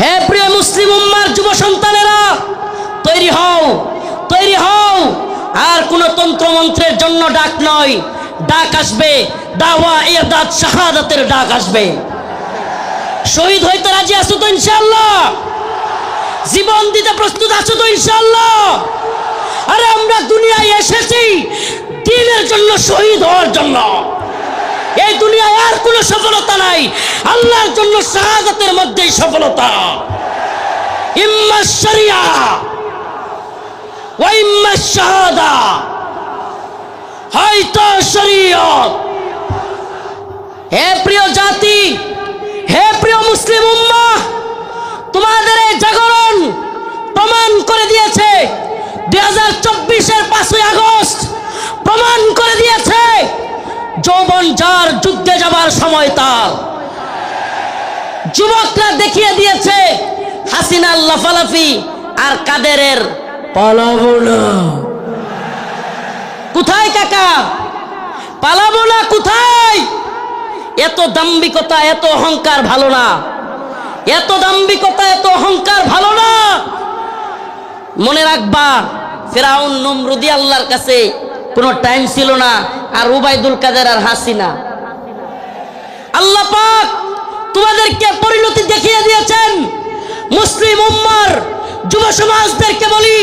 হে প্রিয় মুসলিম উম্মার যুব সন্তানেরা, তৈরি হও তৈরি হও। আর কোন তন্ত্রমন্ত্রের জন্য ডাক নয়, ডাক আসবে, দাওয়া ইয়াদাত শাহাদাতের ডাক আসবে। শহীদ হইতে রাজি আছো তো ইনশাআল্লাহ? জীবন দিতে প্রস্তুত আছো তো ইনশাআল্লাহ? আরে আমরা দুনিয়ায় এসেছি, দিনের জন্য শহীদ হওয়ার জন্য। এই দুনিয়ায় আর কোনো সফলতা নাই আল্লাহর জন্য শাহাদাতের মধ্যেই সফলতা। ইম্মা শরিয়া ইম্মা শাহাদা। হয়তো শরীয়ত। হে প্রিয় জাতি, হে প্রিয় মুসলিম উম্মা, তোমাদের এই জাগরণ প্রমাণ করে দিয়েছে। দুই হাজার চব্বিশের পাঁচই আগস্ট প্রমাণ করে দিয়েছে যৌবন যার যুদ্ধে যাবার সময় তার যুবকরা দেখিয়ে দিয়েছে, হাসিনার লাফালাফি আর কাদেরের পালাবো না। কোথায় কাকা? পালাবো না কোথায়? এত দাম্বিকতা এত অহংকার ভালো না। এত দাম্বিকতা এত অহংকার ভালো না। মনে রাখবা, ফেরাউন নমরুদি আল্লাহর কাছে কোনো টাইম ছিল না, আর উবাইদুল কাদের আর হাসিনা। আল্লাহ পাক তোমাদেরকে পরিণতি দেখিয়ে দিয়েছেন মুসলিম উম্মার যুব সমাজদেরকে বলি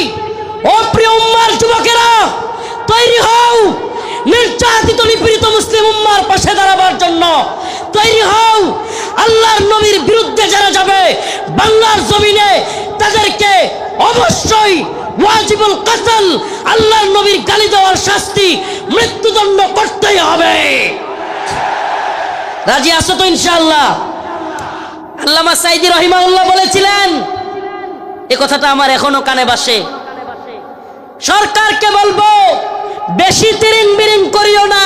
অপ্রিয় উম্মার যুবকেরা, তৈরি হও, নির্যাতিত, নিপীড়িত মুসলিম উম্মার পাশে দাঁড়াবার জন্য। তৈরি হও, আল্লাহর নবীর বিরুদ্ধে যারা যাবে, বাংলার জমিনে তাদেরকে অবশ্যই ওয়াজিবুল কাতল আল্লাহর নবীর গালি দেওয়ার শাস্তি মৃত্যুদণ্ড করতেই হবে। রাজি আছো তো ইনশাআল্লাহ? আল্লামা সাইদি রহিমাউল্লাহ বলেছিলেন, এ কথাটা আমার এখনও কানে বাসে সরকারকে বলব, বেশি তিরিং বিরিং করিও না।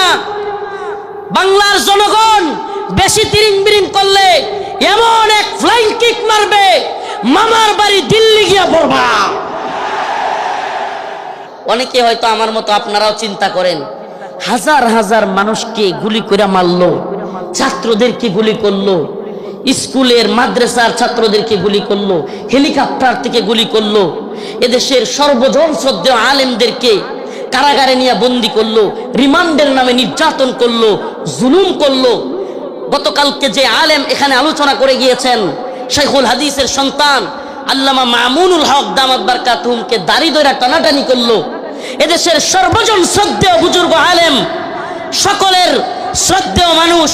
বাংলার জনগণ বেশি তিরিং বিরিং করলে এমন এক ফ্লাইং কিক মারবে, মামার বাড়ি দিল্লি গিয়া পড়বা। অনেকে হয়তো আমার মতো আপনারাও চিন্তা করেন, হাজার হাজার মানুষকে গুলি করে মারলো ছাত্রদেরকে গুলি করল স্কুলের মাদ্রাসার ছাত্রদেরকে গুলি করল, হেলিকপ্টার থেকে গুলি করল, এদেশের সর্বজন শ্রদ্ধেয় আলেমদেরকে কারাগারে নিয়ে বন্দি করল, রিমান্ডের নামে নির্যাতন করল, জুলুম করল। গতকালকে যে আলেম এখানে আলোচনা করে গিয়েছেন শেখুল হাদিসের সন্তান আল্লামা মামুনুল হক দামাত বারকাতুমকে দাড়ি দইরা টানাটানি করল। এদেশের সর্বজন শ্রদ্ধেয় বুজুর্গ আলেম, সকলের শ্রদ্ধেয় মানুষ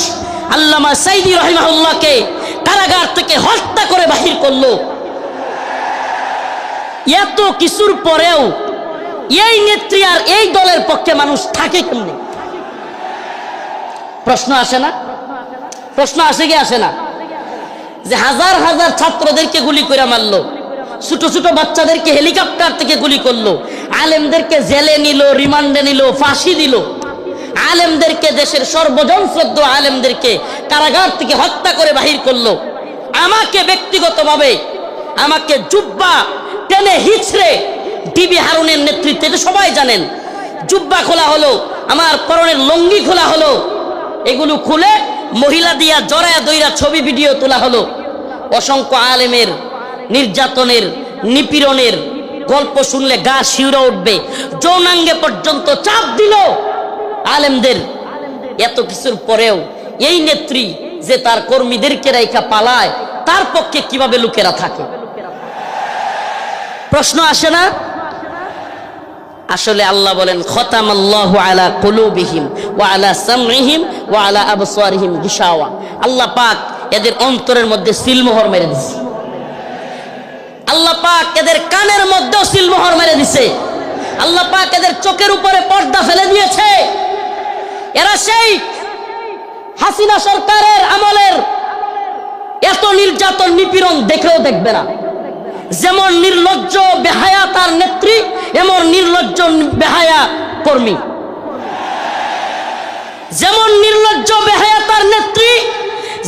আল্লামা সাইদি রহিমাহুল্লাহকে কারাগার থেকে হত্যা করে বাহির করল। এত কিছুর পরেও এই নেত্রী আর এই দলের পক্ষে মানুষ থাকে কেমনি? প্রশ্ন আসে না? প্রশ্ন আসে কি আসে না? যে হাজার হাজার ছাত্রদেরকে গুলি করে মারলো, ছোট ছোট বাচ্চাদেরকে হেলিকপ্টার থেকে গুলি করল, আলেমদেরকে জেলে নিল, রিমান্ডে নিল, ফাঁসি দিল। আলেমদেরকে দেশের সর্বজন শ্রদ্ধ আলেমদেরকে কারাগার থেকে হত্যা করে বাহির করল। আমাকে ব্যক্তিগতভাবে আমাকে জুব্বা টেনে হিচড়ে ডিবি হারুনের নেতৃত্বে সবাই জানেন। জুব্বা খোলা হলো, আমার পরনের লঙ্গি খোলা হলো, এগুলো খুলে মহিলা দিয়া জড়ায়া দইরা ছবি, ভিডিও তোলা হলো। অসংখ্য আলেমের, নির্যাতনের, নিপীড়নের গল্প শুনলে গা শিউরে উঠবে। যৌনাঙ্গে পর্যন্ত চাপ দিল। আলেমদের এত কিছুর পরেও এই নেত্রী যে তার কর্মীদেরকে রেখা পালায়, তার পক্ষে কীভাবে লোকেরা থাকে? প্রশ্ন আসে না? আসলে আল্লাহ বলেন খতাম আল্লাহ আলা কুলুবিহিম ওয়া আলা সামইহিম ওয়া আলা আবসারিহিম গিশাওয়া। আল্লাহ পাক এদের অন্তরের মধ্যে সিলমোহর মেরে দিছে। আল্লাহ পাক এদের কানের মধ্যেও সিলমোহর মেরে দিছে। আল্লাহ পাক এদের চোখের উপরে পর্দা ফেলে দিয়েছে এরা সেই হাসিনা সরকারের আমলের এত নির্যাতন নিপীড়ন দেখেও দেখবে না। যেমন নির্লজ্জ বেহায়া তার নেত্রী, এমন নির্লজ্জ বেহায়া কর্মী। যেমন নির্লজ্জ বেহায়া তার নেত্রী,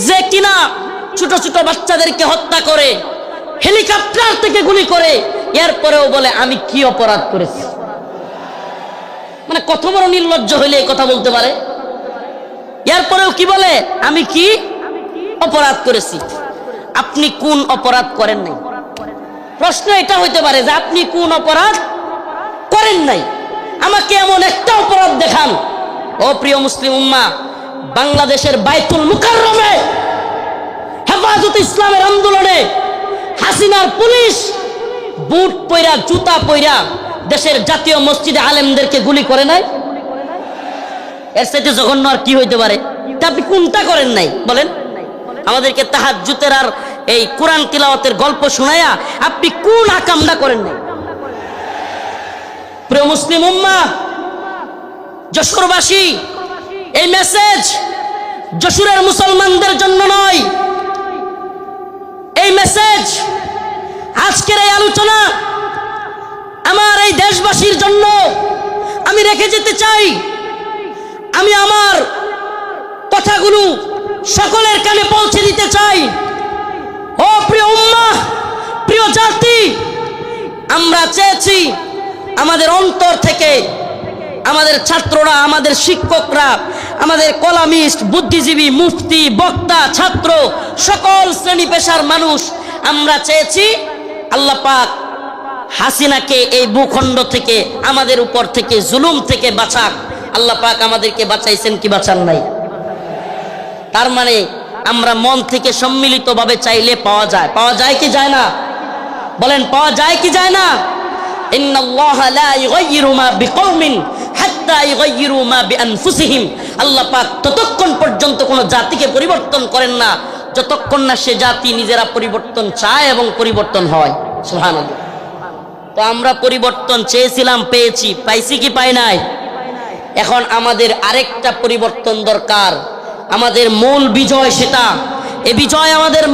যে কিনা ছোট ছোট বাচ্চাদেরকে হত্যা করে, হেলিকপ্টার থেকে গুলি করে, এরপরেও বলে, আমি কি অপরাধ করেছি? মানে কত বড় নির্লজ্জ হইলে এই কথা বলতে পারে? এরপরেও কি বলে? আমি কি অপরাধ করেছি। আপনি কোন অপরাধ করেন নাই? প্রশ্ন এটা হইতে পারে যে আপনি কোন অপরাধ করেন নাই? আমাকে এমন একটা অপরাধ দেখান। ও প্রিয় মুসলিম উম্মা, বাংলাদেশের বাইতুল মুকাররমে হেফাজত ইসলামের আন্দোলনে হাসিনার পুলিশ বুট পইরা, জুতা পইরা দেশের জাতীয় মসজিদে আলেমদেরকে গুলি করে নাই? এর সাথে জঘন্য আর কি হইতে পারে? তা আপনি কোনটা করেন নাই? বলেন। আমাদেরকে তাহার জুতের আর এই কোরআন তিলাওয়াতের গল্প শোনায়া আপনি কোন আকামটা করেন নাই? প্রিয় মুসলিম উম্মা, যশোরবাসী, এই মেসেজ যশোরের মুসলমানদের জন্য নয়। এই মেসেজ আজকের এই আলোচনা আমার এই দেশবাসীর জন্য আমি রেখে যেতে চাই। আমি আমার কথাগুলো সকলের কানে পৌঁছে দিতে চাই। ও প্রিয় উম্মা প্রিয় জাতি, আমরা চেয়েছি আমাদের অন্তর থেকে আমাদের ছাত্ররা, আমাদের শিক্ষকরা, আমাদের কলামিস্ট, বুদ্ধিজীবী, মুফতি, বক্তা, ছাত্র, সকল শ্রেণি পেশার মানুষ, আমরা চেয়েছি আল্লাহ পাক হাসিনাকে এই ভূখণ্ড থেকে, আমাদের উপর থেকে, জুলুম থেকে বাঁচাক। আল্লাহ পাক আমাদেরকে বাঁচাইছেন কি বাঁচান নাই? তার মানে আমরা মন থেকে সম্মিলিতভাবে চাইলে পাওয়া যায়। পাওয়া যায় কি যায় না? বলেন, পাওয়া যায় কি যায় না? ততক্ষণ পর্যন্ত কোনো জাতিকে পরিবর্তন করেন না। যতক্ষণ না সে জাতি নিজেরা পরিবর্তন চায় এবং পরিবর্তন হয়। সুবহানাল্লাহ। তো আমরা পরিবর্তন চেয়েছিলাম, পেয়েছি, পাইছি কি পাই নাই? এখন আমাদের আরেকটা পরিবর্তন দরকার। আমাদের মূল বিজয় সেটা। এ বিজয় আমাদের